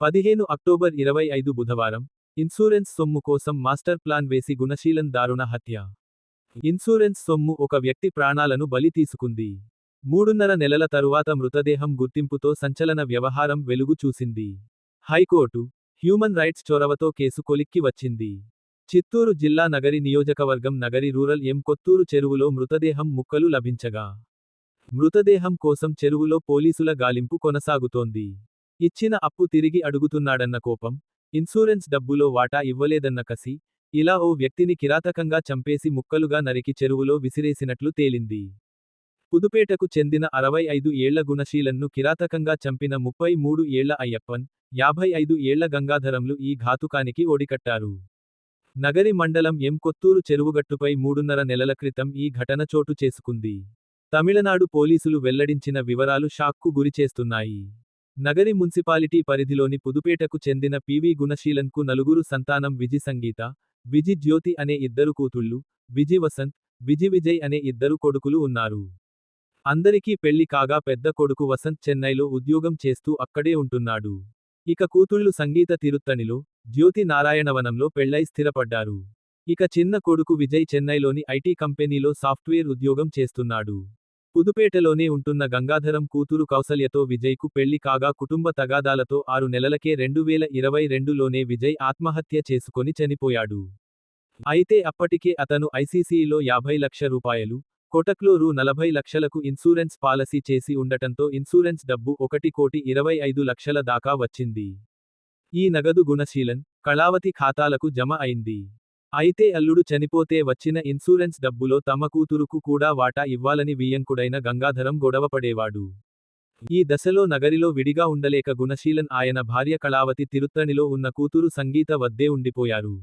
పదిహేను అక్టోబర్ ఇరవై ఐదు బుధవారం ఇన్సూరెన్స్ సొమ్ము కోసం మాస్టర్ ప్లాన్ వేసి గుణశీలన్ దారుణ హత్య. ఇన్సూరెన్స్ సొమ్ము ఒక వ్యక్తి ప్రాణాలను బలి తీసుకుంది. మూడున్నర నెలల తరువాత మృతదేహం గుర్తింపుతో సంచలన వ్యవహారం వెలుగు చూసింది. హైకోర్టు హ్యూమన్ రైట్స్ చొరవతో కేసు కొలిక్కి వచ్చింది. చిత్తూరు జిల్లా నగరి నియోజకవర్గం నగరి రూరల్ ఎం కొత్తూరు చెరువులో మృతదేహం ముక్కలు లభించగా మృతదేహం కోసం చెరువులో పోలీసుల గాలింపు కొనసాగుతోంది. ఇచ్చిన అప్పు తిరిగి అడుగుతున్నాడన్న కోపం ఇన్సూరెన్స్ డబ్బులో వాటా ఇవ్వలేదన్న కసి ఇలా ఓ వ్యక్తిని కిరాతకంగా చంపేసి ముక్కలుగా నరికి చెరువులో విసిరేసినట్లు తేలింది. పుదుపేటకు చెందిన అరవై ఐదు ఏళ్ళ గుణశీలన్ను కిరాతకంగా చంపిన ముప్పై మూడు ఏళ్ళ అయ్యప్పన్ యాభై ఐదు ఏళ్ళ గంగాధరంలు ఈ ఘాతుకానికి ఒడికట్టారు. నగరి మండలం ఎం కొత్తూరు చెరువుగట్టుపై మూడున్నర నెలల క్రితం ఈ ఘటన చోటు చేసుకుంది. తమిళనాడు పోలీసులు వెల్లడించిన వివరాలు షాక్కు గురిచేస్తున్నాయి. నగరి మున్సిపాలిటీ పరిధిలోని పుదుపేటకు చెందిన పివి గుణశీలన్కు నలుగురు సంతానం విజి సంగీత విజి జ్యోతి అనే ఇద్దరు కూతుళ్ళు విజి వసంత్ విజి విజయ్ అనే ఇద్దరు కొడుకులు ఉన్నారు. అందరికీ పెళ్ళి కాగా పెద్ద కొడుకు వసంత్ చెన్నైలో ఉద్యోగం చేస్తూ అక్కడే ఉంటున్నాడు. ఇక కూతుళ్ళు సంగీత తిరుత్తణిలో జ్యోతి నారాయణవనంలో పెళ్ళై స్థిరపడ్డారు. ఇక చిన్న కొడుకు విజయ్ చెన్నైలోని ఐటీ కంపెనీలో సాఫ్ట్వేర్ ఉద్యోగం చేస్తున్నాడు. పుదుపేటలోనే ఉంటున్న గంగాధరం కూతురు కౌసల్యతో విజయ్కు పెళ్ళి కాగా కుటుంబ తగాదాలతో ఆరు నెలలకే రెండు వేల ఇరవై రెండులోనే విజయ్ ఆత్మహత్య చేసుకొని చనిపోయాడు. అయితే అప్పటికే అతను ఐసీసీలో యాభై లక్ష రూపాయలు కోటక్లో రూ నలభై లక్షలకు ఇన్సూరెన్స్ పాలసీ చేసి ఉండటంతో ఇన్సూరెన్స్ డబ్బు ఒకటి కోటి ఇరవై ఐదు లక్షల దాకా వచ్చింది. ఈ నగదు గుణశీలన్ కళావతి ఖాతాలకు జమ అయింది. అయితే అల్లుడు చనిపోతే వచ్చిన ఇన్సూరెన్స్ డబ్బులో తమ కూతురుకు కూడా వాటా ఇవ్వాలని వియ్యంకుడైన గంగాధరం గొడవపడేవాడు ఈ దశలో నగరిలో విడిగా ఉండలేక గుణశీలన్ ఆయన భార్య కళావతి తిరుత్తణిలో ఉన్న కూతురు సంగీత వద్దే ఉండిపోయారు.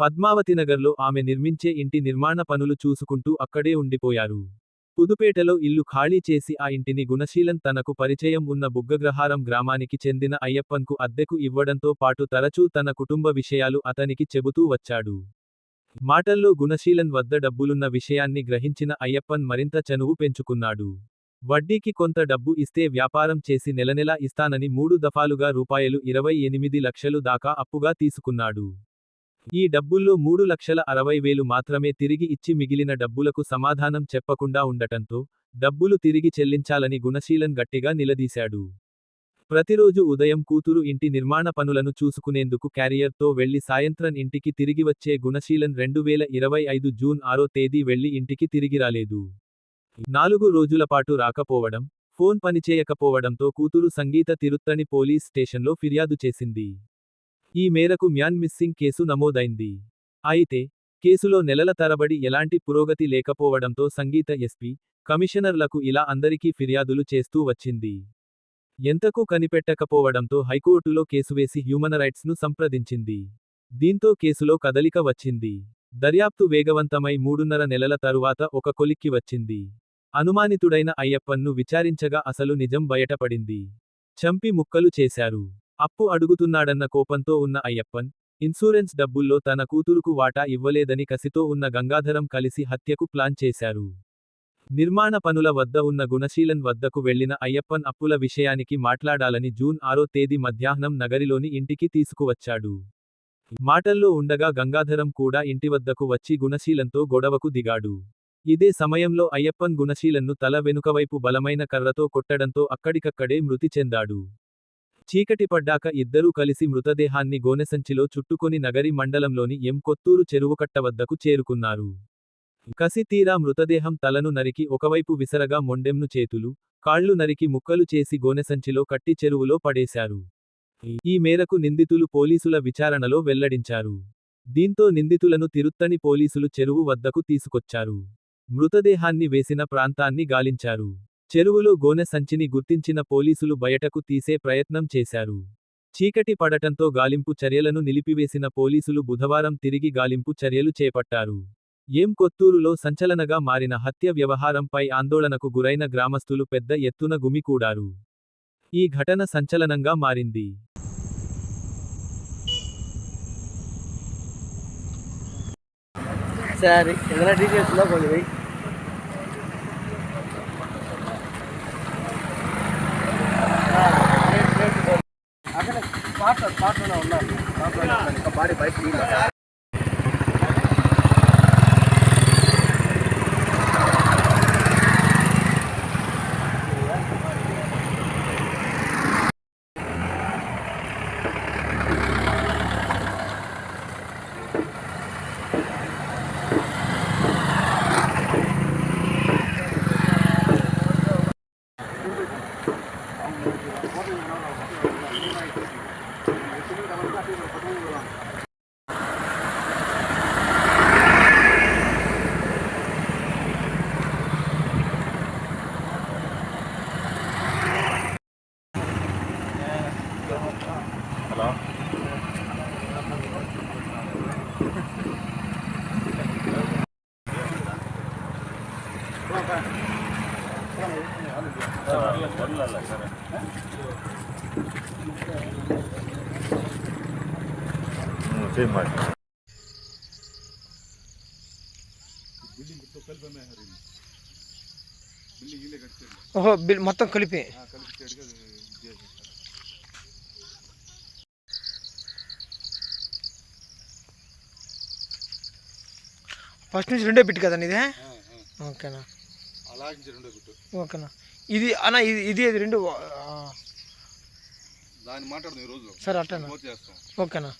పద్మావతినగర్లో ఆమె నిర్మించే ఇంటి నిర్మాణ పనులు చూసుకుంటూ అక్కడే ఉండిపోయారు. పుదుపేటలో ఇల్లు ఖాళీ చేసి ఆ ఇంటిని గుణశీలన్ తనకు పరిచయం ఉన్న బుగ్గగ్రహారం గ్రామానికి చెందిన అయ్యప్పన్కు అద్దెకు ఇవ్వడంతో పాటు తరచూ తన కుటుంబ విషయాలు అతనికి చెబుతూ వచ్చాడు. మాటల్లో గుణశీలన్ వద్ద డబ్బులున్న విషయాన్ని గ్రహించిన అయ్యప్పన్ మరింత చనువు పెంచుకున్నాడు. వడ్డీకి కొంత డబ్బు ఇస్తే వ్యాపారం చేసి నెలనెలా ఇస్తానని మూడు దఫాలుగా రూపాయలు ఇరవై ఎనిమిది లక్షలు దాకా అప్పుగా తీసుకున్నాడు. ఈ డబ్బుల్లో మూడు లక్షల అరవై వేలు మాత్రమే తిరిగి ఇచ్చి మిగిలిన డబ్బులకు సమాధానం చెప్పకుండా ఉండటంతో డబ్బులు తిరిగి చెల్లించాలని గుణశీలన్ గట్టిగా నిలదీశాడు. ప్రతిరోజు ఉదయం కూతురు ఇంటి నిర్మాణ పనులను చూసుకునేందుకు క్యారియర్తో వెళ్ళి సాయంత్రం ఇంటికి తిరిగి వచ్చే గుణశీలన్ రెండు వేల ఇరవై ఐదు జూన్ ఆరో తేదీ వెళ్ళి ఇంటికి తిరిగి రాలేదు. నాలుగు రోజుల పాటు రాకపోవడం ఫోన్ పనిచేయకపోవడంతో కూతురు సంగీత తిరుత్తణి పోలీస్ స్టేషన్లో ఫిర్యాదు చేసింది. ఈ మేరకు మ్యాన్ మిస్సింగ్ కేసు నమోదైంది. అయితే కేసులో నెలల తరబడి ఎలాంటి పురోగతి లేకపోవడంతో సంగీత ఎస్పీ కమిషనర్లకు ఇలా అందరికీ ఫిర్యాదులు చేస్తూ వచ్చింది. ఎంతకు కనిపెట్టకపోవడంతో హైకోర్టులో కేసువేసి హ్యూమన్ రైట్స్ను సంప్రదించింది. దీంతో కేసులో కదలిక వచ్చింది. దర్యాప్తు వేగవంతమై మూడున్నర నెలల తరువాత ఒక కొలిక్కి వచ్చింది. అనుమానితుడైన అయ్యప్పన్ను విచారించగా అసలు నిజం బయటపడింది. చంపి ముక్కలు చేశారు. అప్పు అడుగుతున్నాడన్న కోపంతో ఉన్న అయ్యప్పన్ ఇన్సూరెన్స్ డబ్బుల్లో తన కూతురుకు వాటా ఇవ్వలేదని కసితో ఉన్న గంగాధరం కలిసి హత్యకు ప్లాన్ చేశారు. నిర్మాణ పనుల వద్ద ఉన్న గుణశీలన్ వద్దకు వెళ్ళిన అయ్యప్పన్ అప్పుల విషయానికి మాట్లాడాలని జూన్ ఆరో తేదీ మధ్యాహ్నం నగరిలోని ఇంటికి తీసుకువచ్చాడు. మాటల్లో ఉండగా గంగాధరం కూడా ఇంటి వద్దకు వచ్చి గుణశీలంతో గొడవకు దిగాడు. ఇదే సమయంలో అయ్యప్పన్ గుణశీలన్ను తల వెనుకవైపు బలమైన కర్రతో కొట్టడంతో అక్కడికక్కడే మృతి చెందాడు. చీకటి పడ్డాక ఇద్దరూ కలిసి మృతదేహాన్ని గోనెసంచిలో చుట్టుకొని నగరి మండలంలోని ఎం కొత్తూరు చెరువుకట్ట వద్దకు చేరుకున్నారు. కసి తీరా మృతదేహం తలను నరికి ఒకవైపు విసరగా మొండెంను చేతులు కాళ్ళు నరికి ముక్కలు చేసి గోనెసంచిలో కట్టి చెరువులో పడేశారు. ఈ మేరకు నిందితులు పోలీసుల విచారణలో వెల్లడించారు. దీంతో నిందితులను తిరుత్తని పోలీసులు చెరువు వద్దకు తీసుకొచ్చారు. మృతదేహాన్ని వేసిన ప్రాంతాన్ని గాలించారు. చెరువులో గోనె సంచిని గుర్తించిన పోలీసులు బయటకు తీసే ప్రయత్నం చేశారు. చీకటి పడటంతో గాలింపు చర్యలను నిలిపివేసిన పోలీసులు బుధవారం తిరిగి గాలింపు చర్యలు చేపట్టారు. ఏం కొత్తూరులో సంచలనగా మారిన హత్య వ్యవహారంపై ఆందోళనకు గురైన గ్రామస్తులు పెద్ద ఎత్తున గుమికూడారు. ఈ ఘటన సంచలనంగా మారింది. పాటలో ఉన్నారు. పాటలో బాడీ బయట తీయలేదు ఓహో బిల్ మొత్తం కలిపి. ఫస్ట్ నుంచి రెండో బిట్ కదండి ఇది ఓకేనా? అలాగే రెండో ఓకేనా? ఇది అన్న ఇది ఇది రెండు దాన్ని మాట్లాడదాం ఈరోజు సరే అట్టనా ఫోన్ చేస్తాం ஓகேண்ணா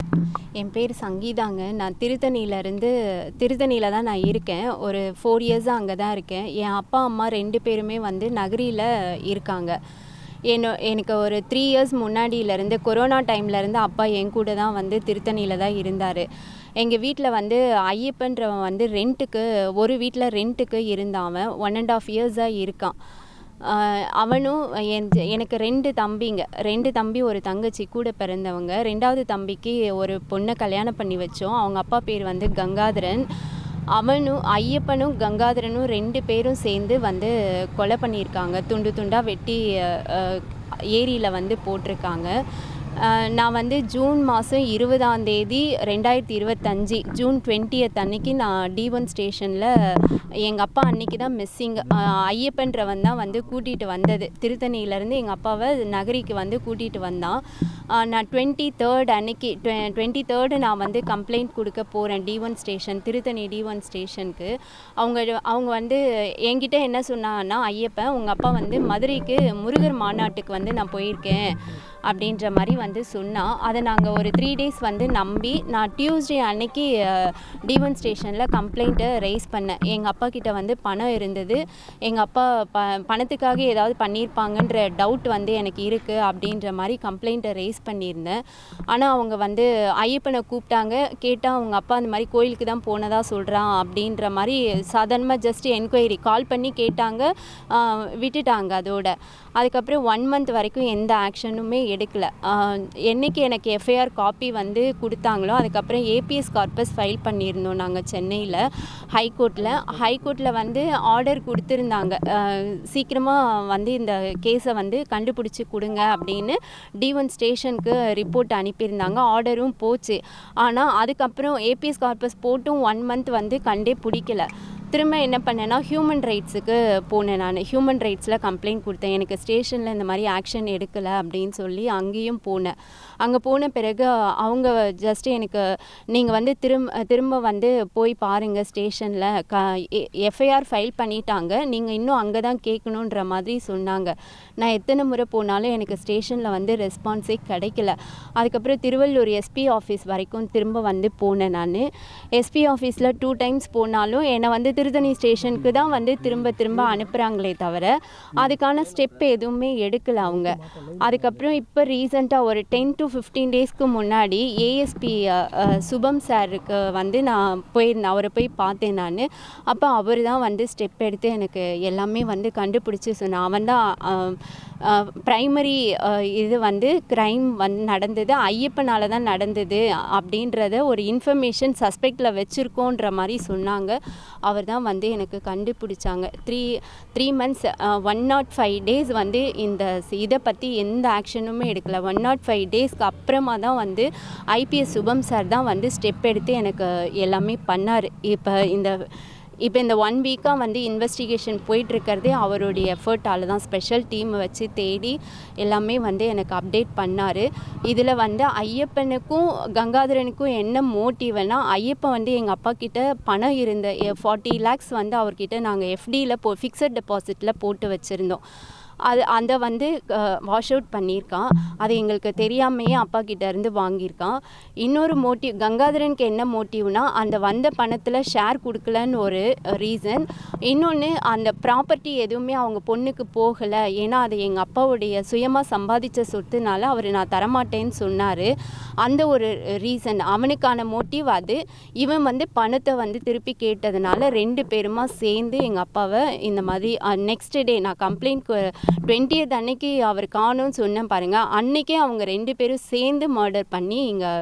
என் பேர் சங்கீதாங்க நான் திருத்தணியிலேருந்து திருத்தணியில் தான் நான் இருக்கேன் ஒரு ஃபோர் இயர்ஸாக அங்கே தான் இருக்கேன் என் அப்பா அம்மா ரெண்டு பேருமே வந்து நகரியில் இருக்காங்க என்ன எனக்கு ஒரு த்ரீ இயர்ஸ் முன்னாடியிலேருந்து கொரோனா டைம்லேருந்து அப்பா என் கூட தான் வந்து திருத்தணியில் தான் இருந்தார் எங்கள் வீட்டில் வந்து ஐயப்பன்றவன் வந்து ரெண்ட்டுக்கு ஒரு வீட்டில் ரெண்ட்டுக்கு இருந்தான் அவன் ஒன் அண்ட் ஆஃப் இயர்ஸாக இருக்கான் ஆஹ் அவனும் என் எனக்கு ரெண்டு தம்பிங்க. ரெண்டு தம்பி ஒரு தங்கச்சி கூட பிறந்தவங்க. ரெண்டாவது தம்பிக்கு ஒரு பொண்ணை கல்யாணம் பண்ணி வச்சோம். அவங்க அப்பா பேர் வந்து கங்காதரன். அவனும் ஐயப்பனும் கங்காதரனும் ரெண்டு பேரும் சேர்ந்து வந்து கொலை பண்ணியிருக்காங்க. துண்டு துண்டாக வெட்டி ஏரியில் வந்து போட்டிருக்காங்க. நான் வந்து ஜூன் மாதம் இருபதாம் தேதி ரெண்டாயிரத்தி இருபத்தஞ்சி ஜூன் டுவெண்ட்டியத் அன்னைக்கு நான் டி ஒன் ஸ்டேஷனில் எங்கள் அப்பா அன்னைக்கு தான் மிஸ்ஸிங் ஐயப்பன்றவன் தான் வந்து கூட்டிகிட்டு வந்தது. திருத்தணியிலேருந்து எங்கள் அப்பாவை நகரிக்கு வந்து கூட்டிகிட்டு வந்தான். நான் டுவெண்ட்டி தேர்ட் அன்னைக்கு டுவெண்ட்டி தேர்டு நான் வந்து கம்ப்ளைண்ட் கொடுக்க போகிறேன் T one station Tiruttani T one ஸ்டேஷனுக்கு. அவங்க அவங்க வந்து என்கிட்ட என்ன சொன்னாங்கன்னா ஐயப்பன் உங்கள் அப்பா வந்து மதுரைக்கு முருகர் மாநாட்டுக்கு வந்து நான் போயிருக்கேன். அப்படின்ற மாதிரி வந்து சொன்னால் அதை நாங்கள் ஒரு த்ரீ டேஸ் வந்து நம்பி நான் டியூஸ்டே அன்னைக்கு டிவன் ஸ்டேஷனில் கம்ப்ளைண்ட்டை ரைஸ் பண்ணேன். எங்கள் அப்பா கிட்ட வந்து பணம் இருந்தது. எங்கள் அப்பா ப பணத்துக்காக ஏதாவது பண்ணியிருப்பாங்கன்ற டவுட் வந்து எனக்கு இருக்குது அப்படின்ற மாதிரி கம்ப்ளைண்ட்டை ரைஸ் பண்ணியிருந்தேன். ஆனால் அவங்க வந்து ஐயப்பனை கூப்பிட்டாங்க. கேட்டால் அவங்க அப்பா அந்த மாதிரி கோயிலுக்கு தான் போனதாக சொல்கிறான் அப்படின்ற மாதிரி சாதாரணமாக ஜஸ்ட் என்கொயரி கால் பண்ணி கேட்டாங்க. விட்டுட்டாங்க அதோட. அதுக்கப்புறம் ஒன் மந்த் வரைக்கும் எந்த ஆக்ஷனுமே எடுக்கல. என்றைக்கு என்னைக்கு எனக்கு எஃப்ஐஆர் காப்பி வந்து கொடுத்தாங்களோ அதுக்கப்புறம் ஏபிஎஸ் கார்பஸ் ஃபைல் பண்ணியிருந்தோம் நாங்கள் சென்னையில் ஹைகோர்ட்டில் ஹைகோர்ட்டில் வந்து ஆர்டர் கொடுத்துருந்தாங்க. சீக்கிரமாக வந்து இந்த கேஸை வந்து கண்டுபிடிச்சி கொடுங்க அப்படின்னு டி ஒன் ஸ்டேஷனுக்கு ரிப்போர்ட் அனுப்பியிருந்தாங்க. ஆர்டரும் போச்சு. ஆனால் அதுக்கப்புறம் ஏபிஎஸ் கார்பஸ் போட்டும் ஒன் மந்த் வந்து கண்டே பிடிக்கல. திரும்ப என்ன பண்ணேன்னா ஹியூமன் ரைட்ஸுக்கு போனேன் நான். ஹியூமன் ரைட்ஸில் கம்ப்ளைண்ட் கொடுத்தேன். எனக்கு ஸ்டேஷனில் இந்த மாதிரி ஆக்ஷன் எடுக்கலை அப்படின்னு சொல்லி அங்கேயும் போனேன். அங்கே போன பிறகு அவங்க ஜஸ்ட் எனக்கு நீங்கள் வந்து திரும்ப திரும்ப வந்து போய் பாருங்கள் ஸ்டேஷனில். க எஃப்ஐஆர் ஃபைல் பண்ணிட்டாங்க. நீங்கள் இன்னும் அங்கே தான் கேட்கணுன்ற மாதிரி சொன்னாங்க. நான் எத்தனை முறை போனாலும் எனக்கு ஸ்டேஷனில் வந்து ரெஸ்பான்ஸே கிடைக்கல. அதுக்கப்புறம் திருவள்ளூர் எஸ்பி ஆஃபீஸ் வரைக்கும் திரும்ப வந்து போனேன் நான். எஸ்பி ஆஃபீஸில் டூ டைம்ஸ் போனாலும் என்னை வந்து திருத்தணி ஸ்டேஷனுக்கு தான் வந்து திரும்ப திரும்ப அனுப்புகிறாங்களே தவிர அதுக்கான ஸ்டெப் எதுவுமே எடுக்கலை அவங்க. அதுக்கப்புறம் இப்போ ரீசெண்டாக ஒரு டென் டு ஃபிஃப்டீன் டேஸ்க்கு முன்னாடி ஏஎஸ்பி சுபம் சாருக்கு வந்து நான் போயிருந்தேன் அவரை போய் பார்த்தேன் நான். அப்போ அவர் தான் வந்து ஸ்டெப் எடுத்து எனக்கு எல்லாமே வந்து கண்டுபிடிச்சி சொன்னேன் அவன் தான் ப்ரைமரி இது வந்து க்ரைம் வந்து நடந்தது. ஐயப்பனால தான் நடந்தது அப்படின்றத ஒரு இன்ஃபர்மேஷன் சஸ்பெக்டில் வச்சுருக்கோன்ற மாதிரி சொன்னாங்க. அவர் தான் வந்து எனக்கு கண்டுபிடிச்சாங்க. Three three months one not five days வந்து இந்த இதை பற்றி எந்த ஆக்ஷனுமே எடுக்கலை. ஒன் நாட் ஃபைவ் டேஸ் டேஸ்க்கு அப்புறமா தான் வந்து ஐபிஎஸ் சுபம் சார் தான் வந்து ஸ்டெப் எடுத்து எனக்கு எல்லாமே பண்ணார். இப்போ இந்த இப்போ இந்த ஒன் வீக்காக வந்து இன்வெஸ்டிகேஷன் போயிட்டுருக்கிறதே அவருடைய எஃபர்ட்டால் தான் ஸ்பெஷல் டீமை வச்சு தேடி எல்லாமே வந்து எனக்கு அப்டேட் பண்ணார். இதில் வந்து ஐயப்பனுக்கும் கங்காதரனுக்கும் என்ன மோட்டிவ்னா ஐயப்பன் வந்து எங்கள் அப்பா கிட்ட பணம் இருந்த ஃபார்ட்டி லேக்ஸ் வந்து அவர்கிட்ட நாங்கள் எஃப்டியில் போ ஃபிக்ஸட் டெபாசிட்டில் போட்டு வச்சுருந்தோம். அது அந்த வந்து வாஷ் அவுட் பண்ணியிருக்கான். அது எங்களுக்கு தெரியாமையே அப்பா கிட்ட இருந்து வாங்கியிருக்கான். இன்னொரு மோட்டிவ் கங்காதரனுக்கு என்ன மோட்டிவ்னா அந்த வந்த பணத்தில் ஷேர் கொடுக்கலன்னு ஒரு ரீசன் இன்னொன்று அந்த ப்ராப்பர்ட்டி எதுவுமே அவங்க பொண்ணுக்கு போகலை. ஏன்னா அது எங்கள் அப்பாவுடைய சுயமாக சம்பாதிச்ச சொத்துனால அவர் நான் தரமாட்டேன்னு சொன்னார். அந்த ஒரு ரீசன் அவனுக்கான மோட்டிவ் அது. இவன் வந்து பணத்தை வந்து திருப்பி கேட்டதுனால ரெண்டு பேருமா சேர்ந்து எங்கள் அப்பாவை இந்த மாதிரி நெக்ஸ்ட் டே நான் கம்ப்ளைண்ட் டுவெண்ட்டியத் அன்னைக்கு அவர் காணும்னு சொன்னேன் பாருங்கள் அன்னைக்கே அவங்க ரெண்டு பேரும் சேர்ந்து மர்டர் பண்ணி இங்கே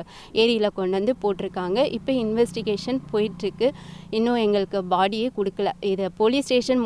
ஏரியில் கொண்டு வந்து போட்டிருக்காங்க. இப்போ இன்வெஸ்டிகேஷன் போயிட்டுருக்கு இன்னும் எங்களுக்கு பாடியே கொடுக்கல. இதை போலீஸ் ஸ்டேஷன்